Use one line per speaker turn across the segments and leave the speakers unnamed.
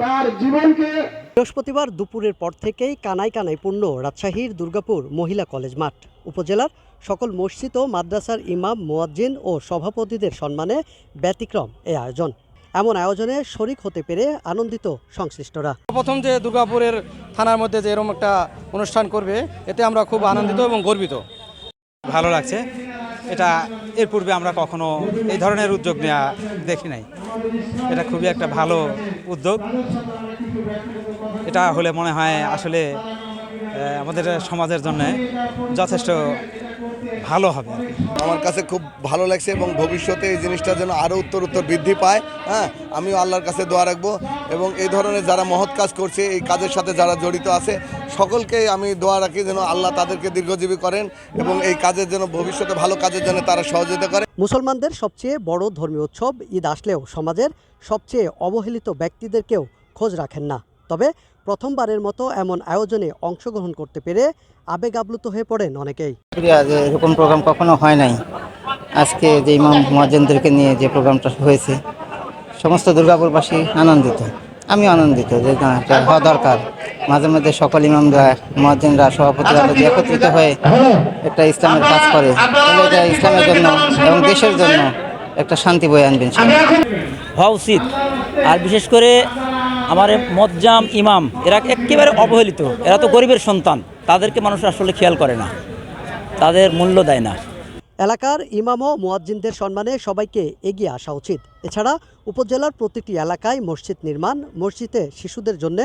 তার জীবনকে
বৃহস্পতিবার দুপুরের পর থেকেই কানায় কানায় পূর্ণ রাজশাহীর দুর্গাপুর মহিলা কলেজ মাঠ। উপজেলার সকল মসজিদ ও মাদ্রাসার ইমাম মোয়াজ্জিন ও সভাপতিদের সম্মানে ব্যতিক্রম এই আয়োজন। এমন আয়োজনে শরিক হতে পেরে আনন্দিত সংশ্লিষ্টরা।
প্রথম যে দুর্গাপুরের থানার মধ্যে যে এরকম একটা অনুষ্ঠান করবে এতে আমরা খুব আনন্দিত এবং গর্বিত।
ভালো লাগছে। এটা এর পূর্বে আমরা কখনো এই ধরনের উদ্যোগ নেওয়া দেখি নাই। এটা খুবই একটা ভালো উদ্যোগ। এটা হলে মনে হয় আসলে আমাদের সমাজের জন্য যথেষ্ট ভালো হবে
আমার কাছে খুব ভালো লাগছে এবং ভবিষ্যতে এই জিনিসটা যেন আরও উত্তর উত্তর বৃদ্ধি পায় হ্যাঁ? আমিও আল্লাহর কাছে দোয়া রাখব। এবং এই ধরনের যারা মহৎ কাজ করছে, এই কাজের সাথে যারা জড়িত আছে সকলকে আমি দোয়া রাখি যেন আল্লাহ তাদেরকে দীর্ঘজীবী করেন এবং এই কাজের জন্য ভবিষ্যতে ভালো কাজের জন্য তারা সহযোগিতা করে।
মুসলমানদের সবচেয়ে বড় ধর্মীয় উৎসব ঈদ আসলেও সমাজের সবচেয়ে অবহেলিত ব্যক্তিদেরকেও খোঁজ রাখেন না। তবে প্রথমবারের মতো এমন আয়োজনে অংশগ্রহণ করতে পেরে আবেগ আপ্লুত হয়ে পড়েন অনেকেই।
এরকম প্রোগ্রাম কখনো হয় নাই। আজকে যে ইমাম মহাজনদেরকে নিয়ে যে প্রোগ্রামটা হয়েছে সমস্ত দুর্গাপুরবাসী আনন্দিত। আমি আনন্দিত যে এটা হওয়া দরকার। মাঝে মাঝে সকল ইমামরা মহাজনরা সভাপতিরা যদি একত্রিত হয়ে একটা ইসলামের কাজ করে ইসলামের জন্য এবং দেশের জন্য একটা শান্তি বয়ে আনবেন।
হওয়া উচিত। আর বিশেষ করে আমার মজ্জাম ইমাম, এরা একেবারে অবহেলিত। এরা তো গরিবের সন্তান, তাদেরকে মানুষ আসলে খেয়াল করে না। তাদের মূল্য দেয় না।
এলাকার ইমাম ও মুয়াজ্জিনদের সম্মানে সবাইকে এগিয়ে আসা উচিত। এছাড়া উপজেলার প্রতিটি এলাকায় মসজিদ নির্মাণ, মসজিদে শিশুদের জন্য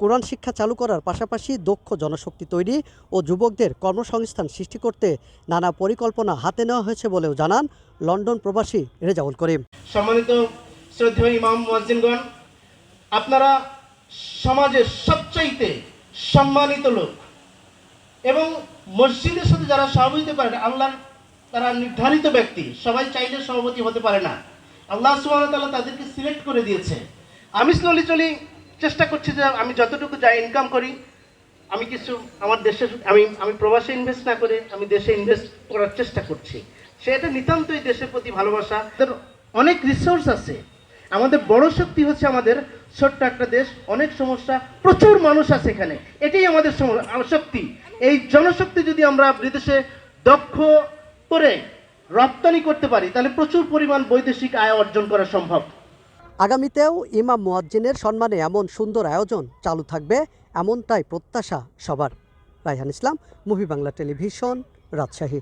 কোরআন শিক্ষা চালু করার পাশাপাশি দক্ষ জনশক্তি তৈরি ও যুবকদের কর্মসংস্থান সৃষ্টি করতে নানা পরিকল্পনা হাতে নেওয়া হয়েছে বলেও জানান লন্ডন প্রবাসী রেজাউল করিম।
সম্মানিত শ্রদ্ধেয় ইমাম, মুয়াজ্জিনগণ, আপনারা সমাজের সবচাইতে সম্মানিত লোক এবং মসজিদের সাথে যারা সভাপতি করেন আল্লাহ তারা নির্ধারিত ব্যক্তি, সবাই চাইলে সভাপতি হতে পারে না। আল্লাহ সুবহানাহু তাআলা তাদেরকে সিলেক্ট করে দিয়েছে। আমি স্লোলি চলি চেষ্টা করছি যে আমি যতটুকু যা ইনকাম করি, আমি কিছু আমার দেশে, আমি আমি প্রবাসে ইনভেস্ট না করে আমি দেশে ইনভেস্ট করার চেষ্টা করছি। সেটা নিতান্তই দেশের প্রতি ভালোবাসা। অনেক রিসোর্স আছে। আমাদের বড় শক্তি হচ্ছে আমাদের ছোট্ট একটা দেশ, অনেক সমস্যা, প্রচুর মানুষ আছে এখানে। এটাই আমাদের শক্তি। এই জনশক্তি যদি আমরা বিদেশে দক্ষ করে রপ্তানি করতে পারি, তাহলে প্রচুর পরিমাণ বৈদেশিক আয় অর্জন করা সম্ভব।
আগামীতেও ইমাম মুয়াজ্জিনের সম্মানে এমন সুন্দর আয়োজন চালু থাকবে, এমনটাই প্রত্যাশা সবার। Raihan Islam, movie Bangla television, Rajshahi.